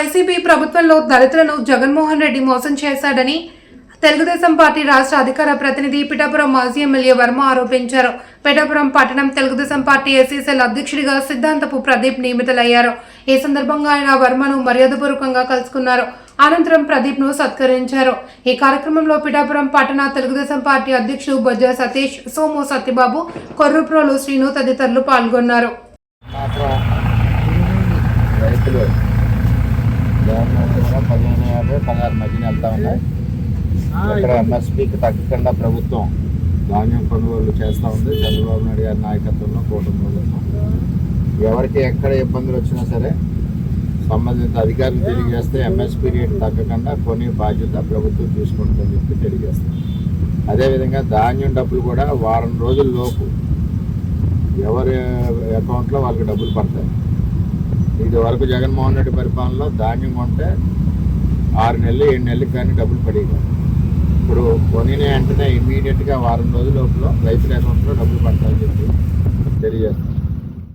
YCP ప్రభుత్వంలో దళితులను జగన్మోహన్ రెడ్డి మోసం చేశాడని తెలుగుదేశం పార్టీ రాష్ట్ర అధికార ప్రతినిధి పిఠాపురం మాజీ ఎమ్మెల్యే వర్మ ఆరోపించారు. పిఠాపురం పట్టణం తెలుగుదేశం పార్టీ ఎస్సీసీఎల్ అధ్యక్షుడిగా సిద్ధాంతపు ప్రదీప్ నియమితులయ్యారు. ఈ సందర్భంగా ఆయన వర్మను మర్యాదపూర్వకంగా కలుసుకున్నారు. అనంతరం ప్రదీప్ను సత్కరించారు. ఈ కార్యక్రమంలో పిఠాపురం పట్టణ తెలుగుదేశం పార్టీ అధ్యక్షుడు బొజ్జ సతీష్ సోము సత్యబాబు కొర్రుప్రోలు శ్రీను తదితరులు పాల్గొన్నారు. గవర్నమెంట్ కూడా పదిహేను యాభై పదహారు మధ్యన వెళ్తా ఉన్నాయి ఇక్కడ ఎంఎస్పీకి తగ్గకుండా ప్రభుత్వం ధాన్యం కొనుగోలు చేస్తూ ఉంది. చంద్రబాబు నాయుడు గారి నాయకత్వంలో కూటమి ప్రభుత్వం. ఎవరికి ఎక్కడ ఇబ్బందులు వచ్చినా సరే సంబంధిత అధికారులు తెలియజేస్తే ఎంఎస్పీ రేటు తగ్గకుండా కొన్ని బాధ్యత ప్రభుత్వం తీసుకుంటుందని చెప్పి తెలియజేస్తాం అదేవిధంగా ధాన్యం డబ్బులు కూడా వారం రోజుల లోపు ఎవరి అకౌంట్లో వాళ్ళకి డబ్బులు పడతాయి. ఇది వరకు జగన్మోహన్ రెడ్డి పరిపాలనలో ధాన్యం కొంటే ఆరు నెలలు ఏడు నెలలకు కానీ డబ్బులు పడేవి. ఇప్పుడు కొనిన వెంటనే ఇమీడియట్గా వారం రోజుల లోపల రైతుల అకౌంట్లో డబ్బులు పడతాయని చెప్పి.